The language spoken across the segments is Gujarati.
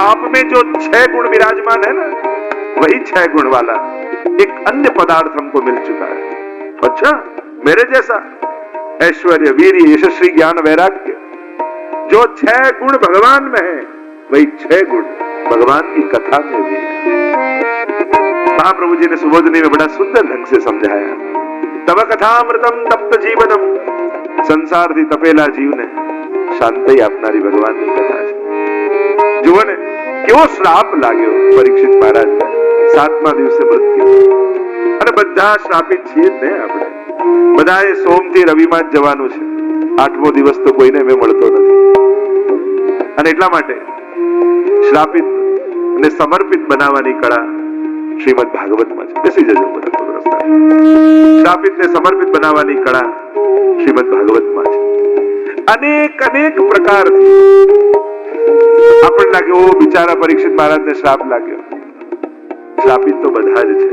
आप में जो छह गुण विराजमान है ना, वही छह गुण वाला एक अन्य पदार्थ हमको मिल चुका है। अच्छा मेरे जैसा ऐश्वर्य वीर यशस्वी, ज्ञान, वैराग्य, जो छह गुण भगवान में है, वही छह गुण भगवान की कथा में भी महाप्रभु जी ने सुबोधनी में बड़ा सुंदर ढंग से समझाया। तब कथा अमृतम तप्त जीवनम। संसार दी तपेला जीव ने शांति अपना भगवान की कथा જુઓ ને કેવો શ્રાપ લાગ્યો પરીક્ષિત મહારાજ સાતમા દિવસે મૃત્યુ અને બધા શ્રાપિત છીએ ને આપણે. બધાએ સોમથી રવિમાં જ જવાનું છે. આઠમો દિવસ તો કોઈને મેં મળતો નથી. અને એટલા માટે શ્રાપિત અને સમર્પિત બનાવવાની કળા શ્રીમદ ભાગવતમાં છે. બેસી જજો બધા પગરસ્તા. શ્રાપિતને સમર્પિત બનાવવાની કળા શ્રીમદ ભાગવતમાં છે. અનેક અનેક પ્રકારથી આપણને લાગે ઓ બિચારા પરીક્ષિત મહારાજને શ્રાપ લાગ્યો. શ્રાપિત તો બધા જ છે.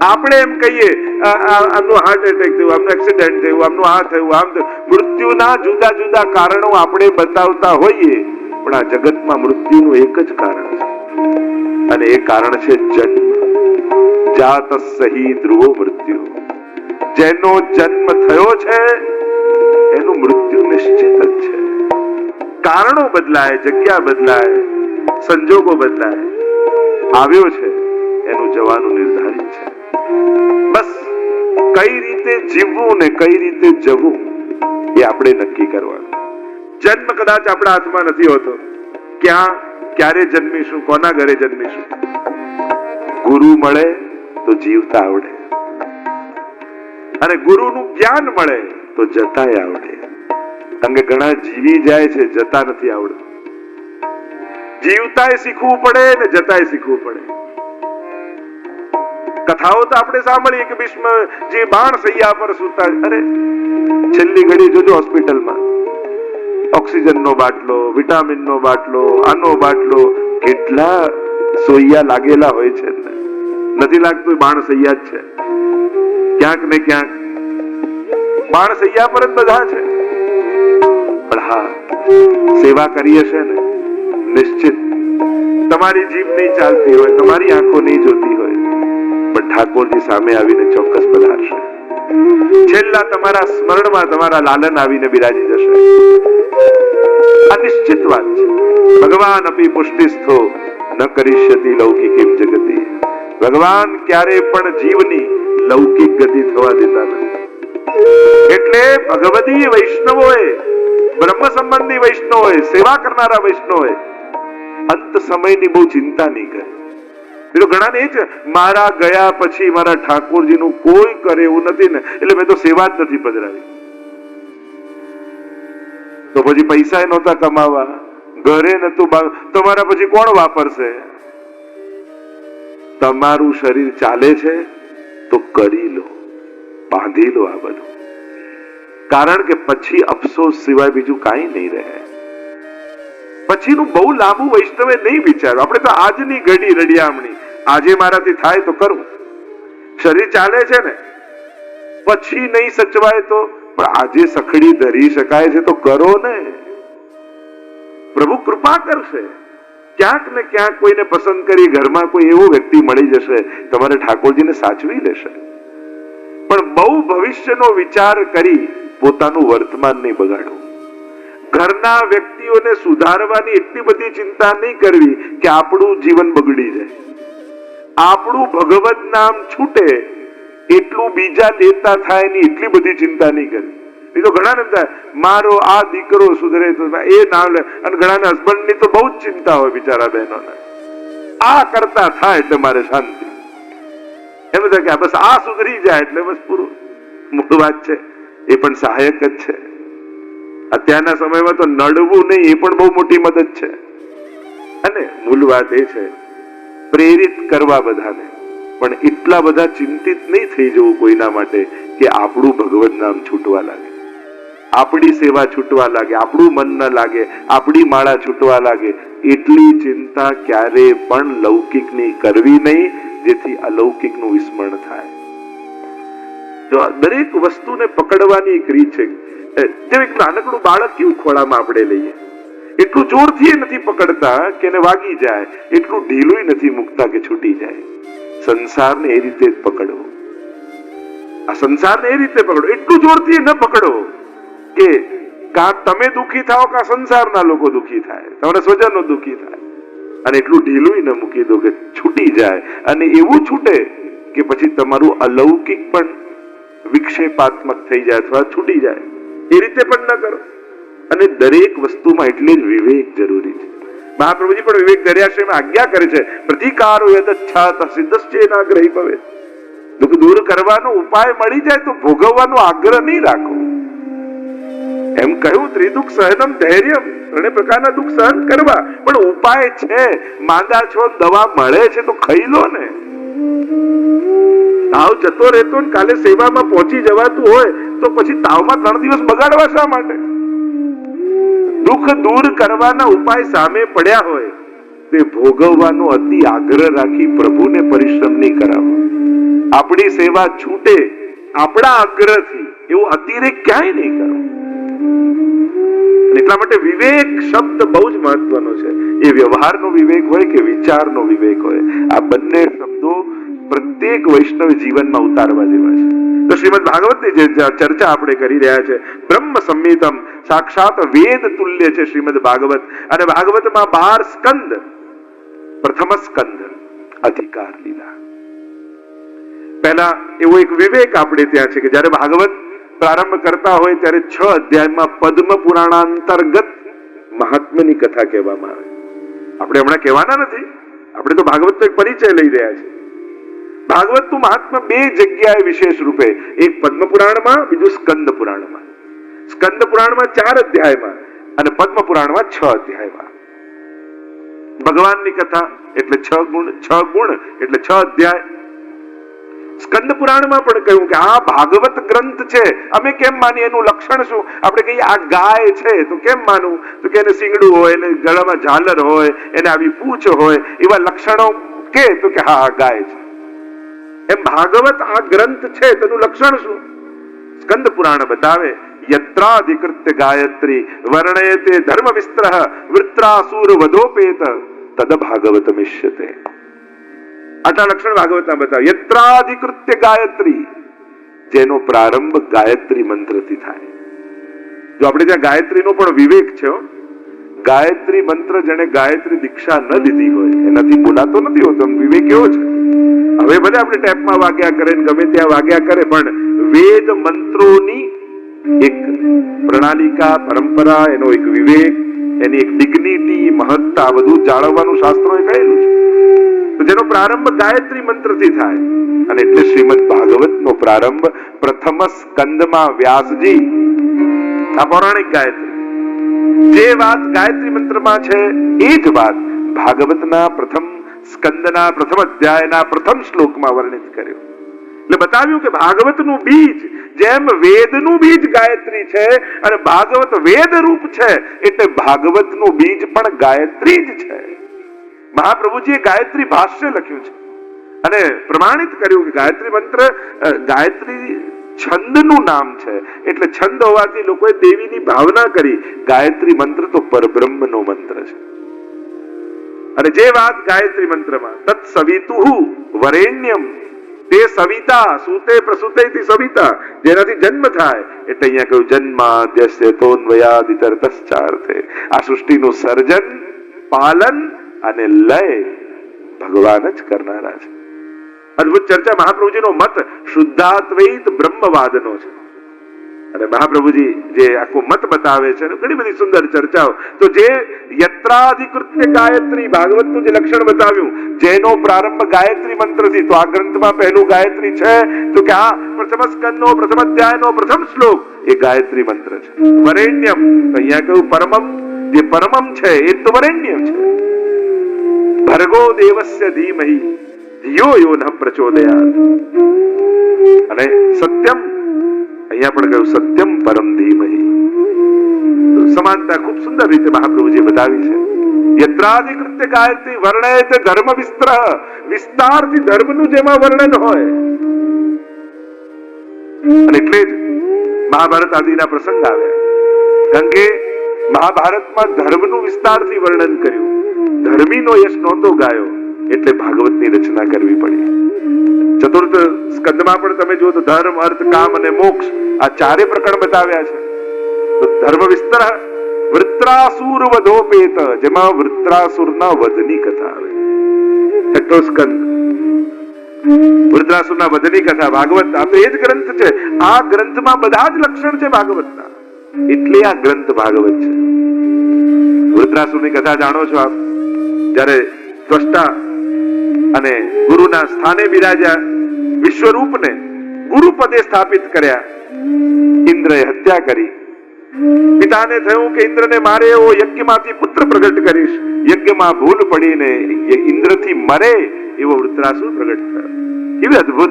આપણે એમ કહીએ આમનું હાર્ટ એટેક થયું, આમનું એક્સિડન્ટ થયું, આમનું આ થયું, આમ મૃત્યુના જુદા જુદા કારણો આપણે બતાવતા હોઈએ, પણ આ જગતમાં મૃત્યુનું એક જ કારણ છે. અને એ કારણ છે જન્મ. જાત સહી ધ્રુવો મૃત્યુ. જેનો જન્મ થયો છે, એનું મૃત્યુ નિશ્ચિત જ છે. કારણો બદલાય, જગ્યા બદલાય, સંજોગો બદલાય. આવ્યો છે, એનું જવાનું નિર્ધારિત છે. બસ, કઈ રીતે જીવવું ને કઈ રીતે જવું એ આપણે નક્કી કરવાનું. જન્મ કદાચ આપણા હાથમાં નથી હોતો. ક્યાં, ક્યારે જન્મીશું, કોના ઘરે જન્મીશું? ગુરુ મળે તો જીવતા આવડે. અને ગુરુનું જ્ઞાન મળે તો જતાય આવડે. કારણ કે ઘણા જીવી જાય છે, જતા નથી આવડતું. જીવતાય શીખવું પડે ને જતાય શીખવું પડે. કથાઓ તો આપણે સાંભળીએ કે ભીષ્મ જે બાણ સૈયા પર સુતા અરે, છેલ્લી ઘડી જોજો હોસ્પિટલમાં. ઓક્સિજનનો બાટલો, વિટામિનનો બાટલો, આનો બાટલો, કેટલા સોૈયા લાગેલા હોય છે નથી લાગતું બાણ સૈયા જ છે. ક્યાંક ને ક્યાંક. બાણ સૈયા પર જ બધા છે. સેવા કરીએ છે ને, નિશ્ચિત. તમારી જીભ નહીં ચાલતી હોય, તમારી આંખો નહીં જોતી હોય, પણ ઠાકોરજી સામે આવીને ચોક્કસ પધારશે. છેલ્લા તમારા સ્મરણમાં તમારા લાલન આવીને બિરાજી જશે. આ નિશ્ચિત વાત છે. ભગવાન અપી પુષ્ટિસ્થો ન કરીશ્યતિ લૌકિક એમ જગતિ. ભગવાન ક્યારે પણ જીવની લૌકિક ગતિ થવા દેતા નથી. એટલે ભગવતી વૈષ્ણવોએ બ્રહ્મ સંબંધી વૈષ્ણવોએ, સેવા કરનારા વૈષ્ણવોએ અંત સમયની બહુ ચિંતા નહીં કરે. પેલો ઘણા ને એ છે મારા ગયા પછી મારા ઠાકોરજીનું કોઈ કરે એવું નથી ને, એટલે મેં તો સેવા જ નથી પધરાવી. તો પછી પૈસા નહોતા કમાવા, ઘરે નતું તમારા પછી કોણ વાપરશે? તમારું શરીર ચાલે છે તો કરી લો, બાંધી લો આ બધું. કારણ કે પછી અફસોસ સિવાય બીજું કાંઈ નહીં રહે. પછીનું બહુ લાંબુ વૈષ્ણવે નહીં વિચાર્યું. આપણે તો આજની ઘડી રડિયામણી. આજે મારાથી થાય તો કરું. શરીર ચાલે છે ને? પછી નહીં સચવાય તો? પણ આજે સખડી ધરી શકાય છે તો કરો ને. પ્રભુ કૃપા કરશે. ક્યાંક ને ક્યાંક કોઈને પસંદ કરી ઘરમાં કોઈ એવો વ્યક્તિ મળી જશે, તમારે ઠાકોરજીને સાચવી લેશે. પણ બહુ ભવિષ્યનો વિચાર કરી પોતાનું વર્તમાન નહીં બગાડવું. ઘરના વ્યક્તિઓને સુધારવાની એટલી બધી ચિંતા નહીં કરવી કે આપણું જીવન બગડી જાય. આપણું ભગવત નામ છૂટે, એટલું બીજા લેતા થાયની એટલી બધી ચિંતા નહીં કરવી. એ તો ઘણા ને મારો આ દીકરો સુધરે તો એ નામ લે. અને ઘણા હસબન્ડની તો બહુ જ ચિંતા હોય બિચારા બહેનોને. આ કરતા થાય એટલે મારે શાંતિ. એમ કે બસ આ સુધરી જાય એટલે બસ પૂરું. મૂળ વાત છે. એ પણ સહાયક જ છે. અત્યારના સમયમાં તો નડવું નહીં, એ પણ બહુ મોટી મદદ છે. અને મૂળ વાત એ છે, પ્રેરિત કરવા બધાને. પણ એટલા બધા ચિંતિત નહીં થઈ જવું કોઈના માટે કે આપણું ભગવત નામ છૂટવા લાગે. આપણી સેવા છૂટવા લાગે, આપણું મન ન લાગે, આપણી માળા છૂટવા લાગે. એટલી ચિંતા ક્યારે પણ લૌકિકની કરવી નહીં, જેથી અલૌકિકનું વિસ્મરણ થાય. દરેક વસ્તુને પકડવાની એક રીત છે જેમ એક નાનકડું બાળક કેવું ખોળામાં આપણે લઈએ? એટલું જોરથી નથી પકડતા કે એને વાગી જાય, એટલું ઢીલું નથી મૂકતા કે છૂટી જાય. સંસારને એ રીતે જ પકડવો આ સંસારને એ રીતે પકડો. એટલું જોરથી ન પકડો કે કા તમે દુખી થાઓ, કા સંસારના લોકો દુખી થાય. તમારા સ્વજનો દુખી થાય. અને એટલું ઢીલું ન મૂકી દો કે છૂટી જાય. અને એવું છૂટે કે પછી તમારું અલૌકિક પણ વિક્ષેપાત્મક થઈ જાય અથવા છૂટી જાય. એ રીતે પણ ન કરો. અને દરેક વસ્તુમાં એટલે જ વિવેક જરૂરી છે. મહાપ્રભુજી પણ વિવેક દરિયાશ્રયમાં આજ્ઞા કરે છે, પ્રતિકારો યદચ્છાત સિદ્ધશ્ચેના ગ્રહી ભવે. દુઃખ દૂર કરવાનો ઉપાય મળી જાય તો ભોગવવાનો આગ્રહ નહીં રાખો. એમ કહ્યું ત્રિદુઃખ સહનમ ધૈર્યમ. ત્રણે પ્રકારના દુઃખ સહન કરવા. પણ ઉપાય છે. માંદા છો, દવા મળે છે તો ખાઈ લો ને. તાવ જતો રહેતો ને કાલે સેવામાં પહોંચી જવાતું હોય તો પછી તાવમાં ત્રણ દિવસ બગાડવા શા માટે? દુઃખ દૂર કરવાના ઉપાય સામે પડ્યા હોય તે ભોગવવાનો અતિ આગ્રહ રાખી પ્રભુને પરિશ્રમ નહીં કરાવો. આપણી સેવા છૂટે આપણા આગ્રહથી એવો અતિરેક ક્યાંય નહીં કરો. એટલા માટે વિવેક શબ્દ બહુ જ મહત્વનો છે. એ વ્યવહારનો વિવેક હોય કે વિચારનો વિવેક હોય, આ બંને શબ્દો પ્રત્યેક વૈષ્ણવ જીવનમાં ઉતારવા જેવા છે. તો શ્રીમદ ભાગવતની જે ચર્ચા આપણે કરી રહ્યા છે, બ્રહ્મ સંમિતમ સાક્ષાત વેદ તુલ્ય છે શ્રીમદ ભાગવત. અને ભાગવતમાં બાર સ્કંદ, પ્રથમ સ્કંદ, અધિકાર લીલા. પહેલા એવો એક વિવેક આપણે ત્યાં છે કે જ્યારે ભાગવત પ્રારંભ કરતા હોય ત્યારે છ અધ્યાયમાં પદ્મ પુરાણા અંતર્ગત મહાત્માની કથા કહેવામાં આવે. આપણે હમણાં કહેવાના નથી. આપણે તો ભાગવતનો એક પરિચય લઈ રહ્યા છીએ. ભાગવતનું મહાત્મા બે જગ્યાએ વિશેષ રૂપે. એક પદ્મ પુરાણમાં બીજું સ્કંદ પુરાણમાં સ્કંદ પુરાણમાં ચાર અધ્યાયમાં અને પદ્મ પુરાણમાં છ અધ્યાયમાં. ભગવાનની કથા એટલે છ ગુણ છ ગુણ એટલે છ અધ્યાય. સ્કંદ પુરાણમાં પણ કહ્યું કે આ ભાગવત ગ્રંથ છે. અમે કેમ માનીએ? એનું લક્ષણ શું? આપણે કહીએ, આ ગાય છે. તો કેમ માનવું? તો કે એને સિંગડું હોય, એને ગળામાં ઝાલર હોય, એને આવી પૂછ હોય, એવા લક્ષણો કે તો કે હા, આ ગાય છે. એમ ભાગવત આ ગ્રંથ છે, તેનું લક્ષણ શું? સ્કંદ પુરાણ બતાવે, યત્રાધિકૃત્ય ગાયત્રી, વર્ણયતે ધર્મ વિસ્તર વૃત્રાસુર વધોપેત તદ ભાગવત મિષ્યતે આટલા લક્ષણ ભાગવતના બતાવે, યત્રાધિકૃત્ય ગાયત્રી, જેનો પ્રારંભ ગાયત્રી મંત્રથી થાય. જો આપણે ત્યાં ગાયત્રીનો પણ વિવેક છે ગાયત્રી મંત્ર જેને ગાયત્રી દીક્ષા ન લીધી હોય એનાથી બોલાતો નથી હોતો વિવેક એવો છે. હવે ભલે આપણે ટેપમાં વાગ્યા કરે ગમે ત્યાં વાગ્યા કરે, પણ વેદ મંત્રોની એક પ્રણાલિકા, પરંપરા, એનો એક વિવેક, એની એક ડિગ્નિટી મહત્તા બધું જાળવવાનું શાસ્ત્રોએ કહેલું છે. જેનો પ્રારંભ ગાયત્રી મંત્રથી થાય, અને એટલે શ્રીમદ ભાગવતનો પ્રારંભ પ્રથમ સ્કંદમાં વ્યાસજી, આ પૌરાણિક ગાયત્રી. જે વાત ગાયત્રી મંત્રમાં છે, એ જ વાત ભાગવતના પ્રથમ સ્કંદના પ્રથમ અધ્યાયના પ્રથમ શ્લોકમાં વર્ણિત કર્યું. એટલે બતાવ્યું કે ભાગવતનું બીજ જેમ વેદનું બીજ ગાયત્રી છે અને ભાગવત વેદ રૂપ છે, એટલે ભાગવતનું બીજ પણ ગાયત્રી જ છે. મહાપ્રભુજીએ ગાયત્રી ભાષ્ય લખ્યું છે. અને પ્રમાણિત કર્યું કે ગાયત્રી મંત્ર ગાયત્રી છંદનું નામ છે. એટલે છંદ હોવાથી લોકોએ દેવીની ભાવના કરી, ગાયત્રી મંત્ર તો પરબ્રહ્મનો મંત્ર છે. અને જે વાત ગાયત્રી મંત્રમાં, તત સવિતુહુ વરેણ્યમ. તે સવિતા, સુતે પ્રસુતેથી સવિતા, જેનાથી જન્મ થાય. એટલે અહીંયા કહ્યું, જન્માદ્યસ્ય તોન્વયાદિતરતશ્ચાર્થે. આ સૃષ્ટિનું સર્જન, પાલન અને લય ભગવાન જ કરનારા છે. અદ્ભુત ચર્ચા. મહાપ્રભુજીનો મત શુદ્ધાત્વૈત બ્રહ્મવાદનો છે. અને મહાપ્રભુજી જે આખો મત બતાવે છે ઘણી બધી સુંદર ચર્ચાઓ, તો જે યત્રાધિકૃત્ય ગાયત્રી ભાગવતનું જે લક્ષણ બતાવ્યું, જેનો પ્રારંભ ગાયત્રી મંત્રથી, તો આ ગ્રંથમાં પહેલું ગાયત્રી છે, તો કે આ પ્રથમ સ્કંદનો, પ્રથમ અધ્યાયનો, પ્રથમ શ્લોક એ ગાયત્રી મંત્ર છે. વરેણ્યમ, અહીંયા કહ્યું પરમમ, જે પરમમ છે, એ તો વરેણ્યમ છે. ભર્ગો દેવસ્ય ધીમહી, ધિયો યો ન પ્રચોદયાત. અને સત્યમ અહીંયા પણ કહ્યું, સત્યમ પરમ ધીમહી. સમાનતા ખૂબ સુંદર રીતે મહાપ્રભુજી બતાવી છે. યત્રાધિકૃત્ય ગાયત્રી વર્ણય તે ધર્મ વિસ્તર વિસ્તારથી ધર્મનું જેમાં વર્ણન હોય. અને એટલે જ મહાભારત આદિના પ્રસંગ આવે. કારણ કે મહાભારતમાં ધર્મનું વિસ્તારથી વર્ણન કર્યું. ધર્મીનો યશ નહોતો ગાયો, એટલે ભાગવતની રચના કરવી પડી. ચતુર્થ સ્કંદમાં પણ તમે જુઓ તો ધર્મ, અર્થ, કામ અને મોક્ષ આ ચારે પ્રકરણ બતાવ્યા છે. તો ધર્મ વિસ્તર વૃત્રાસુર વધોપેત જેમાં વૃત્રાસુરના વધની કથા આવે. છઠ્ઠો સ્કંદ. વૃત્રાસુરના વધની કથા. ભાગવત, આ તો એ જ ગ્રંથ છે. આ ગ્રંથમાં બધા જ લક્ષણ છે ભાગવતના. એટલે આ ગ્રંથ ભાગવત છે. વૃત્રાસુરની કથા જાણો છો આપ? જ્યારે ત્વષ્ટા અને ગુરુના સ્થાને બિરાજ્યા. વિશ્વરૂપને ગુરુ સ્થાપિત કર્યા. ઇન્દ્રએ હત્યા કરી. પિતાને થયું કે ઇન્દ્રને મારે એવો યજ્ઞમાંથી પુત્ર પ્રગટ કરીશ. યજ્ઞમાં ભૂલ પડીને ઇન્દ્રથી મરે એવો વૃત્રાસુર પ્રગટ થયો. કેવી અદ્ભુત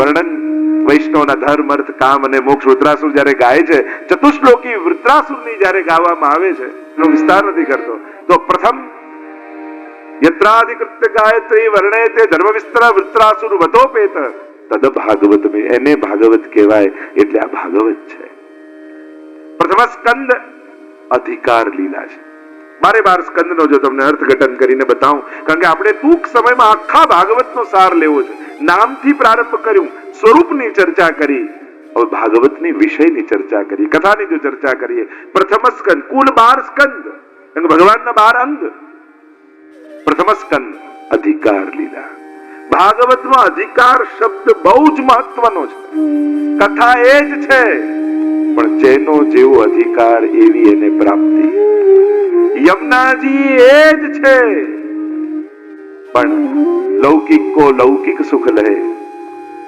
વર્ણન. વૈષ્ણવના ધર્મ, અર્થ, કામ અને મોક્ષ વૃત્રાસુર જ્યારે ગાય છે ચતુશ્લોકી વૃત્રાસુરની જ્યારે ગાવામાં આવે છે, એનો વિસ્તાર નથી કરતો. તો પ્રથમ યત્રાધિકૃત્ય ગાયત્રી વર્ણે તે ધર્મ વિસ્તર વૃત્રાસુર વધોપેત તદ ભાગવત મે એને ભાગવત કહેવાય એટલે આ ભાગવત છે પ્રથમ સ્કંદ અધિકાર લીલા છે બારે બાર સ્કંદ નો જો તમને અર્થઘટન કરીને બતાવું કારણ કે આપણે ટૂંક સમયમાં આખા ભાગવતનો સાર લેવો છે. નામથી પ્રારંભ કર્યું, સ્વરૂપની ચર્ચા કરી, હવે ભાગવતની વિષયની ચર્ચા કરી, કથાની જો ચર્ચા કરીએ, પ્રથમ સ્કંદ, કુલ બાર સ્કંદ ભગવાનના બાર અંગ પ્રથમ સ્કંદ, અધિકાર લીલા ભાગવતમાં અધિકાર શબ્દ બહુ જ મહત્વનો છે. કથા એ જ છે. પણ જેનો જેવો અધિકાર એવી એને પ્રાપ્તિ. યમુનાજી એ જ છે. પણ લૌકિક કો લૌકિક સુખ લહે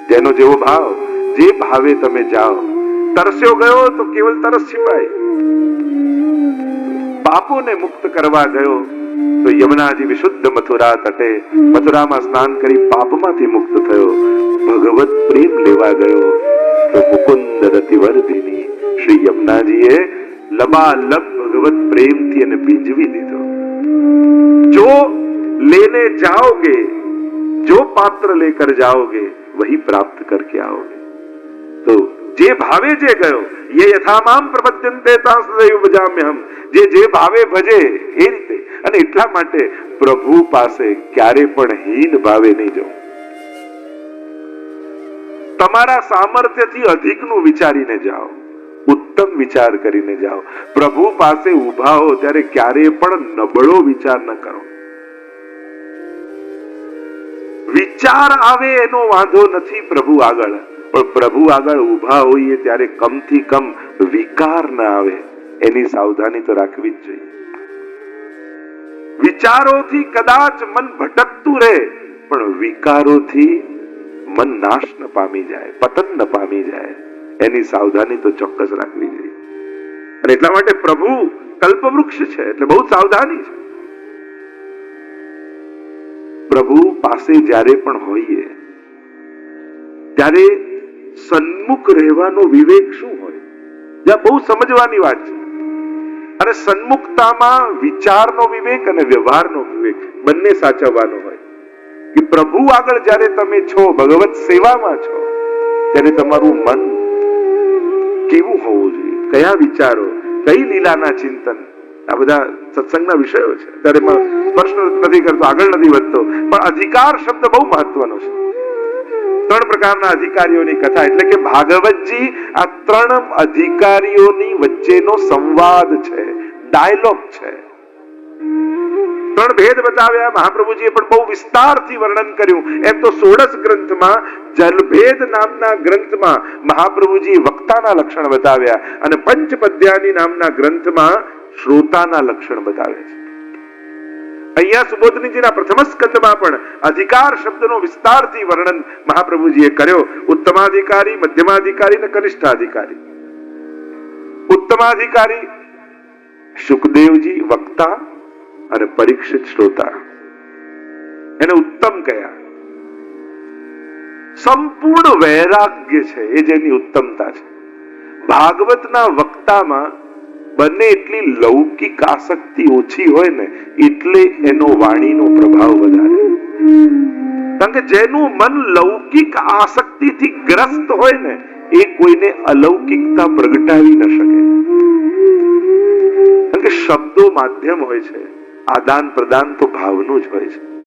જેનો જેવો ભાવ, જે ભાવે તમે જાઓ. તરસ્યો ગયો તો કેવલ તરસ छिपाય પાપોને મુક્ત કરવા ગયો તો યમુનાજી વિશુદ્ધ મથુરા તટે મથુરામાં સ્નાન કરી પાપમાંથી મુક્ત થયો ભગવત પ્રેમ લેવા ગયો તો મુકુંદ રતિવર્ધિની શ્રી યમુનાજીએ લબાલબ ભગવત પ્રેમથી એને ભીંજવી દીધો जो लेने जाओगे जो पात्र लेकर जाओगे वही प्राप्त करके आओगे તો જે ભાવે જે ગયો ये યથામામ પ્રપદ્યંતે તાસદૈવ ભજામ્યહમ જે જે ભાવે ભજે એ રીતે અને એટલા માટે પ્રભુ પાસે ક્યારે પણ હીન ભાવે નહીં જવું. તમારા સામર્થ્યથી અધિકનું વિચારીને જાઓ. ઉત્તમ વિચાર કરીને જાઓ. પ્રભુ પાસે ઊભા હો ત્યારે ક્યારે પણ નબળો વિચાર ન કરો. વિચાર આવે એનો વાંધો નથી પ્રભુ આગળ. પણ પ્રભુ આગળ ઊભા હોઈએ ત્યારે કમથી કમ વિકાર ના આવે. એની સાવધાની તો રાખવી જ જોઈએ. વિચારોથી કદાચ મન ભટકતું રહે, પણ વિકારોથી મન નાશ ન પામી જાય, પતન ન પામી જાય. એની સાવધાની તો ચોક્કસ રાખવી જોઈએ. અને એટલા માટે પ્રભુ કલ્પવૃક્ષ છે, એટલે બહુ સાવધાની છે. પ્રભુ પાસે જ્યારે પણ હોઈએ, ત્યારે સન્મુખ રહેવાનો વિવેક શું હોય? જ્યાં બહુ સમજવાની વાત છે. અને સન્મુખતામાં વિચારનો વિવેક અને વ્યવહારનો વિવેક બંને સાચવવાનો હોય. કે પ્રભુ આગળ જ્યારે તમે છો, ભગવત સેવામાં છો, ત્યારે તમારું મન કેવું હોવું જોઈએ? કયા વિચારો? કઈ લીલાના ચિંતન? આ બધા સત્સંગના વિષયો છે. ત્યારે સ્પર્શ નથી કરતો, આગળ નથી વધતો. પણ અધિકાર શબ્દ બહુ મહત્વનો છે. ત્રણ પ્રકારના અધિકારીઓની કથા. એટલે કે ભાગવતજી આ ત્રણ અધિકારીઓની વચ્ચેનો સંવાદ છે ડાયલોગ છે. ત્રણ ભેદ બતાવ્યા. મહાપ્રભુજીએ પણ બહુ વિસ્તારથી વર્ણન કર્યું. એમ તો સોળસ ગ્રંથમાં, જલભેદ નામના ગ્રંથમાં મહાપ્રભુજી વક્તાના લક્ષણ બતાવ્યા અને પંચપદ્યાની નામના ગ્રંથમાં શ્રોતાના લક્ષણ બતાવ્યા છે. અહીંયા સુબોધનીજીના પ્રથમ સ્કંદમાં પણ અધિકાર શબ્દનો વિસ્તારથી વર્ણન મહાપ્રભુજીએ કર્યો. ઉત્તમાધિકારી, મધ્યમાધિકારી અને કનિષ્ઠાધિકારી. ઉત્તમાધિકારી સુખદેવજી વક્તા અને પરીક્ષિત શ્રોતા. એને ઉત્તમ કયા. સંપૂર્ણ વૈરાગ્ય છે એ જેની ઉત્તમતા છે. ભાગવતના વક્તામાં બંને એટલી લૌકિક આસક્તિ ઓછી હોય ને, એટલે એનો વાણીનો પ્રભાવ વધારે. કારણ કે જેનું મન લૌકિક આસક્તિથી ગ્રસ્ત હોય ને, એ કોઈને અલૌકિકતા પ્રગટાવી ન શકે. કારણ કે શબ્દો માધ્યમ હોય છે આદાન પ્રદાન તો ભાવનું જ હોય છે.